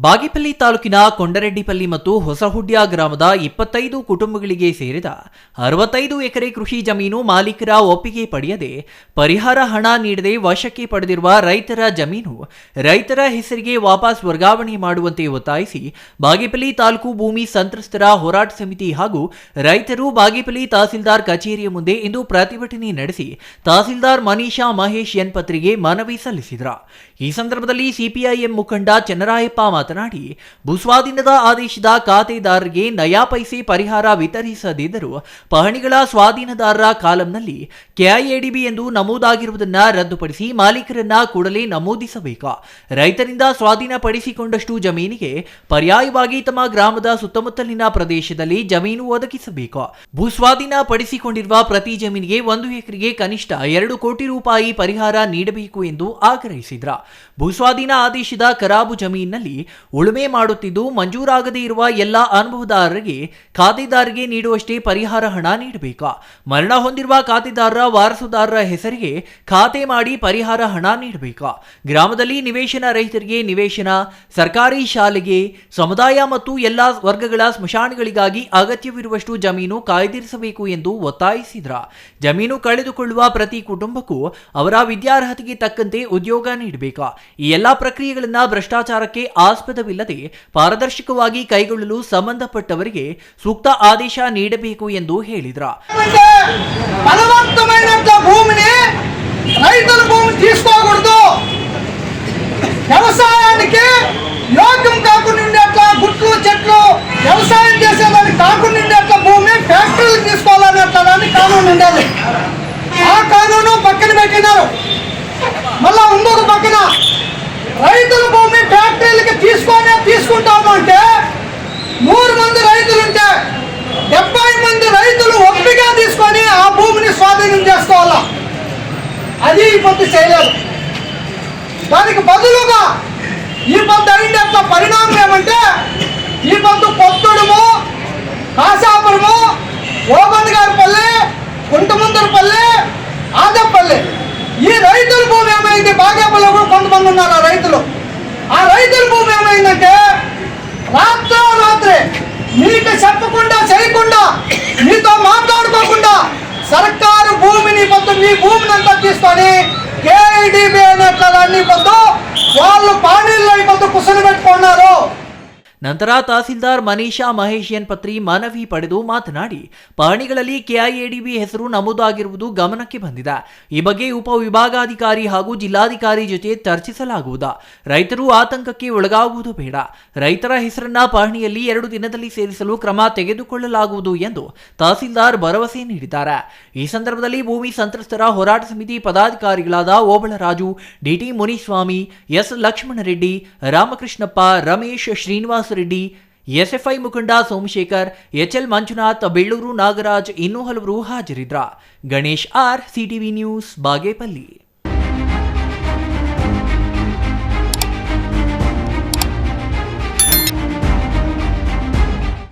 ಬಾಗೇಪಲ್ಲಿ ತಾಲೂಕಿನ ಕೊಂಡರೆಡ್ಡಿಪಲ್ಲಿ ಮತ್ತು ಹೊಸಹುಡ್ಯ ಗ್ರಾಮದ ಇಪ್ಪತ್ತೈದು ಕುಟುಂಬಗಳಿಗೆ ಸೇರಿದ ಅರವತ್ತೈದು ಎಕರೆ ಕೃಷಿ ಜಮೀನು ಮಾಲೀಕರ ಒಪ್ಪಿಗೆ ಪಡೆಯದೆ ಪರಿಹಾರ ಹಣ ನೀಡದೆ ವಶಕ್ಕೆ ಪಡೆದಿರುವ ರೈತರ ಜಮೀನು ರೈತರ ಹೆಸರಿಗೆ ವಾಪಸ್ ವರ್ಗಾವಣೆ ಮಾಡುವಂತೆ ಒತ್ತಾಯಿಸಿ ಬಾಗೇಪಲ್ಲಿ ತಾಲೂಕು ಭೂಮಿ ಸಂತ್ರಸ್ತರ ಹೋರಾಟ ಸಮಿತಿ ಹಾಗೂ ರೈತರು ಬಾಗೇಪಲ್ಲಿ ತಹಸೀಲ್ದಾರ್ ಕಚೇರಿಯ ಮುಂದೆ ಇಂದು ಪ್ರತಿಭಟನೆ ನಡೆಸಿ ತಹಸೀಲ್ದಾರ್ ಮನೀಷಾ ಮಹೇಶ್ ಎನ್ ಪತ್ರಿಗೆ ಮನವಿ ಸಲ್ಲಿಸಿದರು. ಈ ಸಂದರ್ಭದಲ್ಲಿ ಸಿಪಿಐಎಂ ಮುಖಂಡ ಚನ್ನರಾಯಪ್ಪ ಮಾತನಾಡಿ, ಭೂಸ್ವಾಧೀನದ ಆದೇಶದ ಖಾತೆದಾರರಿಗೆ ನಯಾ ಪೈಸೆ ಪರಿಹಾರ ವಿತರಿಸದಿದ್ದರೂ, ಪಹಣಿಗಳ ಸ್ವಾಧೀನದಾರರ ಕಾಲಂನಲ್ಲಿ ಕೆಐಎಡಿಬಿ ಎಂದು ನಮೂದಾಗಿರುವುದನ್ನು ರದ್ದುಪಡಿಸಿ ಮಾಲೀಕರನ್ನ ಕೂಡಲೇ ನಮೂದಿಸಬೇಕು. ರೈತರಿಂದ ಸ್ವಾಧೀನಪಡಿಸಿಕೊಂಡಷ್ಟು ಜಮೀನಿಗೆ ಪರ್ಯಾಯವಾಗಿ ತಮ್ಮ ಗ್ರಾಮದ ಸುತ್ತಮುತ್ತಲಿನ ಪ್ರದೇಶದಲ್ಲಿ ಜಮೀನು ಒದಗಿಸಬೇಕು. ಭೂಸ್ವಾಧೀನ ಪಡಿಸಿಕೊಂಡಿರುವ ಪ್ರತಿ ಜಮೀನಿಗೆ ಒಂದು ಎಕರೆಗೆ ಕನಿಷ್ಠ ಎರಡು ಕೋಟಿ ರೂಪಾಯಿ ಪರಿಹಾರ ನೀಡಬೇಕು ಎಂದು ಆಗ್ರಹಿಸಿದ್ರ. ಭೂಸ್ವಾಧೀನ ಆದೇಶದ ಕರಾಬು ಜಮೀನಿನಲ್ಲಿ ಉಳುಮೆ ಮಾಡುತ್ತಿದ್ದು ಮಂಜೂರಾಗದೇ ಇರುವ ಎಲ್ಲ ಅನುಭವದಾರರಿಗೆ ಖಾತೆದಾರರಿಗೆ ನೀಡುವಷ್ಟೇ ಪರಿಹಾರ ಹಣ ನೀಡಬೇಕು? ಮರಣ ಹೊಂದಿರುವ ಖಾತೆದಾರರ ವಾರಸುದಾರರ ಹೆಸರಿಗೆ ಖಾತೆ ಮಾಡಿ ಪರಿಹಾರ ಹಣ ನೀಡಬೇಕು? ಗ್ರಾಮದಲ್ಲಿ ನಿವೇಶನ ರಹಿತರಿಗೆ ನಿವೇಶನ, ಸರ್ಕಾರಿ ಶಾಲೆಗೆ, ಸಮುದಾಯ ಮತ್ತು ಎಲ್ಲ ವರ್ಗಗಳ ಸ್ಮಶಾನಗಳಿಗಾಗಿ ಅಗತ್ಯವಿರುವಷ್ಟು ಜಮೀನು ಕಾಯ್ದಿರಿಸಬೇಕು ಎಂದು ಒತ್ತಾಯಿಸಿದ್ರ. ಜಮೀನು ಕಳೆದುಕೊಳ್ಳುವ ಪ್ರತಿ ಕುಟುಂಬಕ್ಕೂ ಅವರ ವಿದ್ಯಾರ್ಹತೆಗೆ ತಕ್ಕಂತೆ ಉದ್ಯೋಗ ನೀಡಬೇಕು? ಈ ಎಲ್ಲಾ ಪ್ರಕ್ರಿಯೆಗಳನ್ನ ಭ್ರಷ್ಟಾಚಾರಕ್ಕೆ ಮಹತ್ವದವಿಲ್ಲದೆ ಪಾರದರ್ಶಕವಾಗಿ ಕೈಗೊಳ್ಳಲು ಸಂಬಂಧಪಟ್ಟವರಿಗೆ ಸೂಕ್ತ ಆದೇಶ ನೀಡಬೇಕು ಎಂದು ಹೇಳಿದ್ರ. వ్యవసాయానికి యోగ్యం కాకుండా ಗುಟ್ಟು ವ್ಯವಸಾಯ ಭೂಮಿ తీసుకొని తీసుకుంటాము అంటే నూరు మంది రైతులుంటే డెబ్బై మంది రైతులు ఒప్పిగా తీసుకొని ఆ భూమిని స్వాధీనం చేసుకోవాలా? అది ఈ పొద్దు చేయలేదు. దానికి బదులుగా ఈ పొద్దు అయిన యొక్క పరిణామం ఏమంటే ఈ పొద్దు పొత్తుడుము కాసాపురము ఓబంద్ గారి పల్లె కుంటముందరపల్లి ఆదపల్లె ఈ రైతుల భూమి ఏమైంది? బాగేపల్లి కూడా కొంతమంది ఉన్నారు ఆ రైతులు. ఆ రైతుల భూమి ఏమైందంటే రాత్రో రాత్రి నీకు చెప్పకుండా చేయకుండా నీతో మాట్లాడుకోకుండా సర్కారు భూమిని పొద్దు భూమిని ನಂತರ ತಹಸೀಲ್ದಾರ್ ಮನೀಷಾ ಮಹೇಶ್ ಎನ್ ಪತ್ರಿ ಮನವಿ ಪಡೆದು ಮಾತನಾಡಿ, ಪಹಣಿಗಳಲ್ಲಿ ಕೆಐಎಡಿಬಿ ಹೆಸರು ನಮೂದಾಗಿರುವುದು ಗಮನಕ್ಕೆ ಬಂದಿದೆ. ಈ ಬಗ್ಗೆ ಉಪವಿಭಾಗಾಧಿಕಾರಿ ಹಾಗೂ ಜಿಲ್ಲಾಧಿಕಾರಿ ಜೊತೆ ಚರ್ಚಿಸಲಾಗುವುದು. ರೈತರು ಆತಂಕಕ್ಕೆ ಒಳಗಾಗುವುದು ಬೇಡ. ರೈತರ ಹೆಸರನ್ನ ಪಹಣಿಯಲ್ಲಿ ಎರಡು ದಿನದಲ್ಲಿ ಸೇರಿಸಲು ಕ್ರಮ ತೆಗೆದುಕೊಳ್ಳಲಾಗುವುದು ಎಂದು ತಹಸೀಲ್ದಾರ್ ಭರವಸೆ ನೀಡಿದ್ದಾರೆ. ಈ ಸಂದರ್ಭದಲ್ಲಿ ಭೂಮಿ ಸಂತ್ರಸ್ತರ ಹೋರಾಟ ಸಮಿತಿ ಪದಾಧಿಕಾರಿಗಳಾದ Obalaraju, DT Muniswamy, S Lakshmanareddy, Ramakrishnappa, Ramesh Srinivasa Reddy, SFI ಮುಖಂಡ ಸೋಮಶೇಖರ್, ಎಚ್ಎಲ್ ಮಂಜುನಾಥ್ ಬೆಳ್ಳೂರು ನಾಗರಾಜ್ ಇನ್ನೂ ಹಲವರು ಹಾಜರಿದ್ರ. Ganesh R, CTV news, Bagepalli.